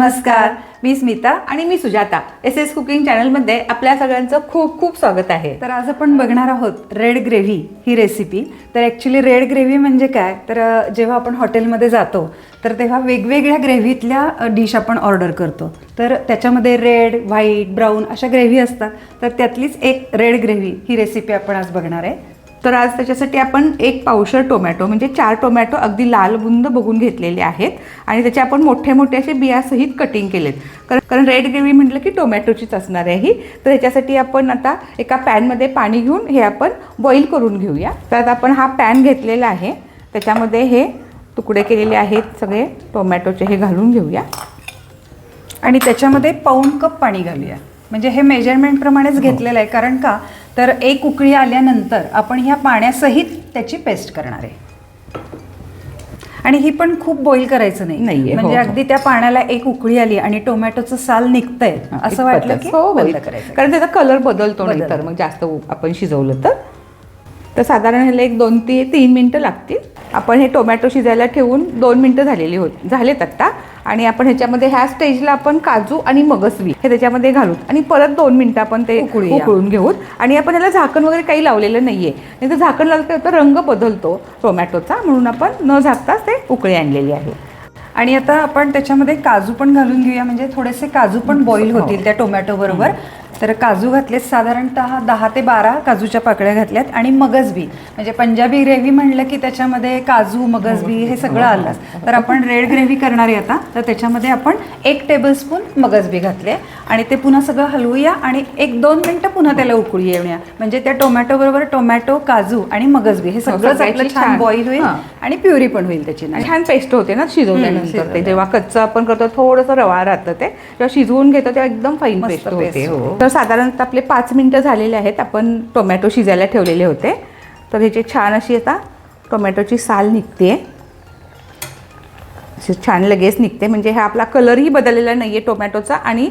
नमस्कार मी स्मिता आणि मी सुजाता. एस एस कुकिंग चॅनलमध्ये आपल्या सगळ्यांचं खूप खूप स्वागत आहे. तर आज आपण बघणार आहोत रेड ग्रेव्ही ही रेसिपी तर ॲक्च्युली रेड ग्रेव्ही म्हणजे काय? तर जेव्हा आपण हॉटेलमध्ये जातो तर तेव्हा वेगवेगळ्या ग्रेव्हीतल्या डिश आपण ऑर्डर करतो. तर त्याच्यामध्ये रेड व्हाईट ब्राऊन अशा ग्रेव्ही असतात. तर त्यातलीच एक रेड ग्रेव्ही ही रेसिपी आपण आज बघणार आहे. तर आज त्याच्यासाठी आपण एक पावशर टोमॅटो म्हणजे चार टोमॅटो अगदी लाल बुंद बघून घेतलेले आहेत. आणि त्याचे आपण मोठे मोठे असे बियासहित कटिंग केलेत. कारण कारण रेड ग्रेव्ही म्हटलं की टोमॅटोचीच असणार आहे ही. तर ह्याच्यासाठी आपण आता एका पॅनमध्ये पाणी घेऊन हे आपण बॉईल करून घेऊया. तर आता आपण हा पॅन घेतलेला आहे. त्याच्यामध्ये हे तुकडे केलेले आहेत सगळे टोमॅटोचे हे घालून घेऊया. आणि त्याच्यामध्ये पाऊण कप पाणी घालूया. म्हणजे हे मेजरमेंटप्रमाणेच घेतलेलं आहे. कारण का? तर एक उकळी आल्यानंतर आपण ह्या पाण्यासहित त्याची पेस्ट करणार आहे आणि ही पण खूप बॉईल करायचं नाही हो, म्हणजे हो. अगदी त्या पाण्याला एक उकळी आली आणि टोमॅटोचं साल निघतंय असं वाटलं की हो बंद होईल. करायचं कारण त्याचा कलर बदलतो नाही बदलतो. तर मग जास्त आपण शिजवलं तर तर साधारण ह्याला एक दोन ते तीन मिनटं लागतील. आपण हे टोमॅटो शिजायला ठेवून दोन मिनटं झालेली होत झालेत आत्ता. आणि आपण ह्याच्यामध्ये ह्या स्टेजला आपण काजू आणि मगसवी हे त्याच्यामध्ये घालूत. आणि परत दोन मिनटं आपण ते. उकळून घेऊत. आणि आपण ह्याला झाकण वगैरे काही लावलेलं नाहीये. नाही तर झाकण लावलं तर रंग बदलतो टोमॅटोचा म्हणून आपण न झाकताच ते उकळी आणलेली आहे. आणि आता आपण त्याच्यामध्ये काजू पण घालून घेऊया. म्हणजे थोडेसे काजू पण बॉईल हो. होतील त्या टोमॅटो बरोबर तर काजू घातलेत साधारणतः दहा ते बारा काजूच्या पाकळ्या घातल्यात आणि मगजबी. म्हणजे पंजाबी ग्रेव्ही म्हणलं की त्याच्यामध्ये काजू मगजबी हे सगळं आलंच तर आपण रेड ग्रेव्ही करणार आहे आता. तर त्याच्यामध्ये आपण एक टेबलस्पून मगजबी घातले आणि ते पुन्हा सगळं हलवूया आणि एक दोन मिनटं पुन्हा त्याला उकळी येऊया. म्हणजे त्या टोमॅटो बरोबर टोमॅटो काजू आणि मगजबी हे सगळंच सगळ्याची आपलं छान बॉईल होईल. आणि प्युरी पण होईल त्याची आणि छान पेस्ट होते ना शिजवल्यानंतर ते. जेव्हा कच्चं आपण करतो थोडंसं रवा राहतं ते. जेव्हा शिजवून घेतो तेव्हा एकदम फाईन पेस्ट होते. हो. साधारणतः आपले पाच मिनटं झालेले आहेत. आपण टोमॅटो शिजायला ठेवलेले होते. तर ह्याची छान अशी आता टोमॅटोची साल निघते अशी छान लगेच निघते. म्हणजे हा आपला कलरही बदललेला नाही आहे टोमॅटोचा आणि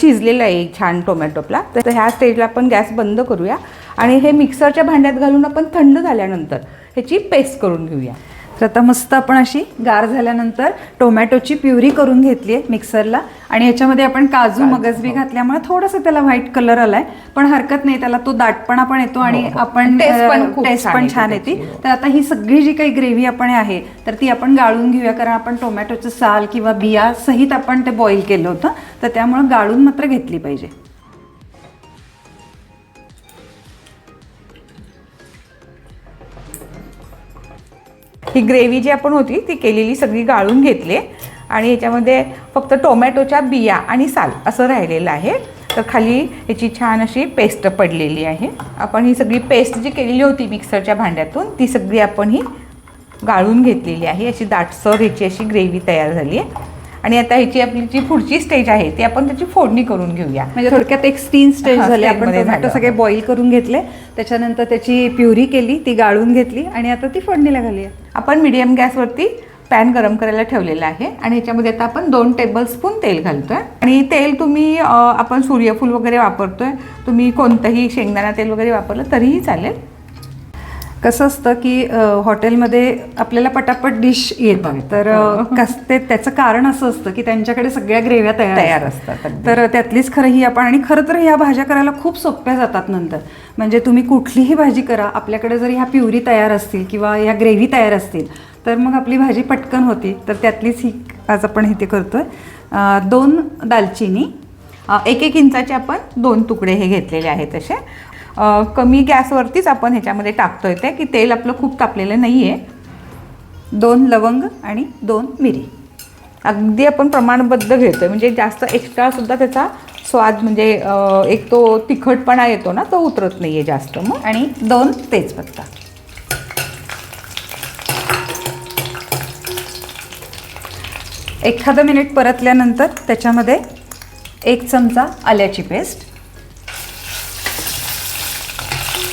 शिजलेला आहे छान टोमॅटो आपला. तर ह्या स्टेजला आपण गॅस बंद करूया. आणि हे मिक्सरच्या भांड्यात घालून आपण थंड झाल्यानंतर ह्याची पेस्ट करून घेऊया. तर आता मस्त आपण अशी गार झाल्यानंतर टोमॅटोची प्युरी करून घेतली आहे मिक्सरला. आणि याच्यामध्ये आपण काजू मगजबी घातल्यामुळे थोडंसं त्याला व्हाईट कलर आलाय. पण हरकत नाही त्याला तो दाटपणा पण येतो आणि हो, हो. आपण टेस्ट छान पण येते छान येते. हो. तर आता ही सगळी जी काही ग्रेव्ही आपण आहे तर ती आपण गाळून घेऊया. कारण आपण टोमॅटोचं साल किंवा बिया सहित आपण ते बॉईल केलं होतं. तर त्यामुळे गाळून मात्र घेतली पाहिजे. ही ग्रेव्ही जी आपण होती ती केलेली सगळी गाळून घेतली आणि याच्यामध्ये फक्त टोमॅटोच्या बिया आणि साल असं राहिलेलं आहे. तर खाली याची छान अशी पेस्ट पडलेली आहे. आपण ही सगळी पेस्ट जी केलेली होती मिक्सरच्या भांड्यातून ती सगळी आपण ही गाळून घेतलेली आहे. अशी दाटसर ह्याची अशी ग्रेव्ही तयार झाली आहे. आणि आता ह्याची आपली जी पुढची स्टेज आहे ती आपण त्याची फोडणी करून घेऊया. म्हणजे थोडक्यात एक तीन स्टेज झाले. आपण टोमॅटो. सगळे बॉईल करून घेतले. त्याच्यानंतर त्याची प्युरी केली ती गाळून घेतली आणि आता ती फोडणीला घालूया. आपण मिडियम गॅसवरती पॅन गरम करायला ठेवलेला आहे आणि ह्याच्यामध्ये आता आपण दोन टेबलस्पून तेल घालतोय. आणि तेल तुम्ही आपण सूर्यफूल वगैरे वापरतोय. तुम्ही कोणतंही शेंगदाणा तेल वगैरे वापरलं तरीही चालेल. कसं असतं की हॉटेलमध्ये आपल्याला पटापट डिश येतात तर अ, कस ते त्याचं कारण असं असतं की त्यांच्याकडे सगळ्या ग्रेव्या तयार तयार असतात. तर त्यातलीच खरं ही आपण आणि खरं तर ह्या भाज्या करायला खूप सोप्या जातात नंतर. म्हणजे तुम्ही कुठलीही भाजी करा आपल्याकडे जर ह्या प्युरी तयार असतील किंवा ह्या ग्रेव्ही तयार असतील तर मग आपली भाजी पटकन होती. तर त्यातलीच ही आज आपण इथे करतोय. दोन दालचिनी एक एक इंचाचे आपण दोन तुकडे हे घेतलेले आहेत असे. कमी गॅसवरतीच आपण ह्याच्यामध्ये टाकतो आहे ते की तेल आपलं खूप तापलेलं नाही आहे दोन लवंग आणि दोन मिरी. अगदी आपण प्रमाणबद्ध घेतो आहे म्हणजे जास्त एक्स्ट्रासुद्धा त्याचा स्वाद म्हणजे एक तो तिखटपणा येतो ना तो उतरत नाही आहे जास्त. मग आणि दोन तेजपत्ता. एखादं मिनिट परतल्यानंतर त्याच्यामध्ये एक चमचा आल्याची पेस्ट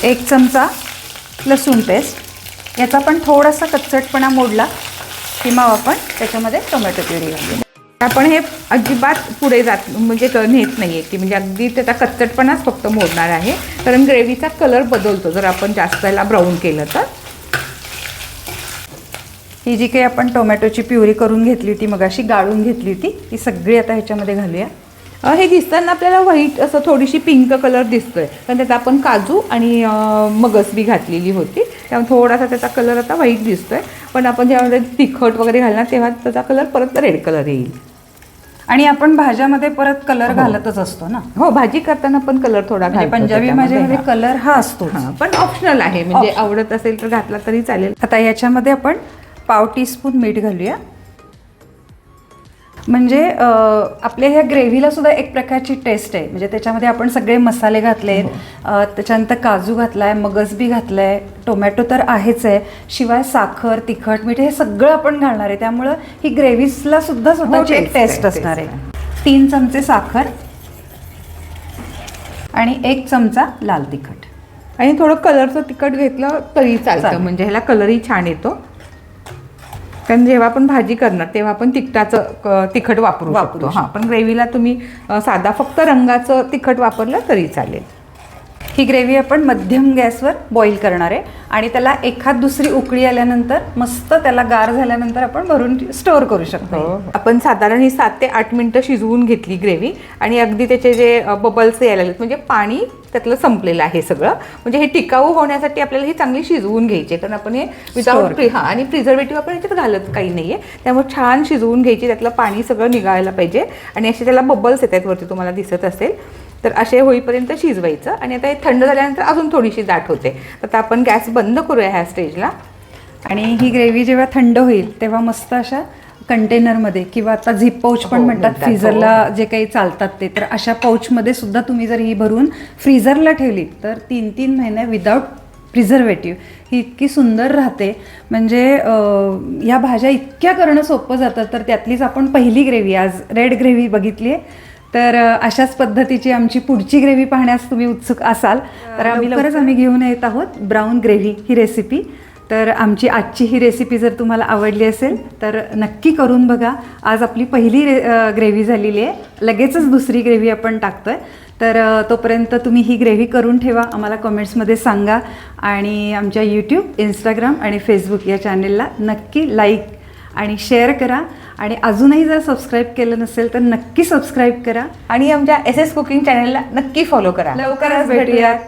एक चमचा लसूण पेस्ट. याचा पण थोडासा कच्चटपणा मोडला की मग आपण त्याच्यामध्ये टोमॅटो प्युरी घालूया. आपण हे अजिबात पुढे जात म्हणजे नेत नाही आहे की म्हणजे अगदी त्याचा कच्चटपणाच फक्त मोडणार आहे. कारण ग्रेव्हीचा कलर बदलतो. जर आपण जास्त याला ब्राऊन केलं तर. ही जी काही आपण टोमॅटोची प्युरी करून घेतली होती मग अशी गाळून घेतली होती ती सगळी आता ह्याच्यामध्ये घालूया. हे दिसताना आपल्याला व्हाईट असं थोडीशी पिंक कलर दिसतोय. पण त्यात आपण काजू आणि अ, मगजबी घातलेली होती. त्यामुळे थोडासा त्याचा कलर आता व्हाईट दिसतोय. पण आपण जेव्हा तिखट वगैरे घालणार तेव्हा त्याचा कलर परत रेड कलर येईल. आणि आपण भाज्यामध्ये परत कलर घालतच असतो ना? हो भाजी करताना पण कलर थोडा म्हणजे पंजाबी भाजीमध्ये हा. कलर हा असतो हा, पण ऑप्शनल आहे. म्हणजे. आवडत असेल तर घातला तरी चालेल. आता याच्यामध्ये आपण पाव टीस्पून मीठ घालूया. म्हणजे आपल्या ह्या ग्रेव्हीला सुद्धा एक प्रकारची टेस्ट आहे. म्हणजे त्याच्यामध्ये आपण सगळे मसाले घातले अं, त्याच्यानंतर काजू घातलाय मगजबी घातलाय टोमॅटो तर आहेच आहे शिवाय साखर तिखट मीठ हे सगळं आपण घालणार आहे. त्यामुळं ही ग्रेव्हीजला सुद्धा स्वतःची एक आहे, टेस्ट असणार आहे. तीन चमचे साखर आणि एक चमचा लाल तिखट. आणि थोडं कलरचं तिखट घेतलं तरी चालतं. म्हणजे ह्याला कलरही छान येतो. कारण जेव्हा आपण भाजी करणार तेव्हा आपण तिखटाचं तिखट वापरू वापरू शकतो. हां पण ग्रेव्हीला तुम्ही साधा फक्त रंगाचं तिखट वापरलं तरी चालेल. ही ग्रेव्ही आपण मध्यम गॅसवर बॉईल करणार आहे आणि त्याला एखाद दुसरी उकळी आल्यानंतर मस्त त्याला गार झाल्यानंतर आपण भरून स्टोअर करू शकतो. आपण साधारण ही सात ते आठ मिनिटं शिजवून घेतली ग्रेव्ही आणि अगदी त्याचे जे बबल्स यायला म्हणजे पाणी त्यातलं संपलेलं आहे सगळं. म्हणजे हे टिकाऊ होण्यासाठी आपल्याला ही चांगली शिजवून घ्यायची. कारण आपण हे विदाउट Store. हां आणि प्रिझर्वेटिव्ह आपण याच्यात घालत काही नाही आहे त्यामुळे छान शिजवून घ्यायची त्यातलं पाणी सगळं निघायला पाहिजे. आणि असे त्याला बबल्स येत आहेत वरती तुम्हाला दिसत असेल. तर असे होईपर्यंत शिजवायचं. आणि आता हे थंड झाल्यानंतर अजून थोडीशी दाट होते. तर आता आपण गॅस बंद करूया ह्या स्टेजला आणि ही ग्रेव्ही जेव्हा थंड होईल तेव्हा मस्त अशा कंटेनरमध्ये किंवा आता झिप पाऊच पण हो, म्हणतात म्हणतात, फ्रीझरला जे काही चालतात ते. तर अशा पाऊचमध्ये सुद्धा तुम्ही जर ही भरून फ्रीझरला ठेवली तर तीन तीन महिने विदाऊट प्रिझर्वेटिव्ह ही इतकी सुंदर राहते. म्हणजे ह्या भाज्या इतक्या करणं सोपं जातं तर त्यातलीच आपण पहिली ग्रेव्ही आज रेड ग्रेव्ही बघितली आहे तर अशाच पद्धतीची आमची पुढची ग्रेव्ही पाहण्यास तुम्ही उत्सुक असाल. तर आम्ही लवकरच आम्ही घेऊन येत आहोत ब्राऊन ग्रेव्ही ही रेसिपी तर आमची आजची ही रेसिपी जर तुम्हाला आवडली असेल तर नक्की करून बघा. आज आपली पहिली रे ग्रेव्ही झालेली आहे. लगेचच दुसरी ग्रेव्ही आपण टाकतोय. तर तोपर्यंत तुम्ही ही ग्रेव्ही करून ठेवा. आम्हाला कमेंट्समध्ये सांगा. आणि आमच्या यूट्यूब इंस्टाग्राम आणि फेसबुक या चॅनेलला नक्की लाईक आणि शेअर करा. आणि अजूनही जर सबस्क्राईब केलं नसेल तर नक्की सबस्क्राईब करा. आणि आमच्या एस एस कुकिंग चॅनलला नक्की फॉलो करा. लवकरच भेटूयात.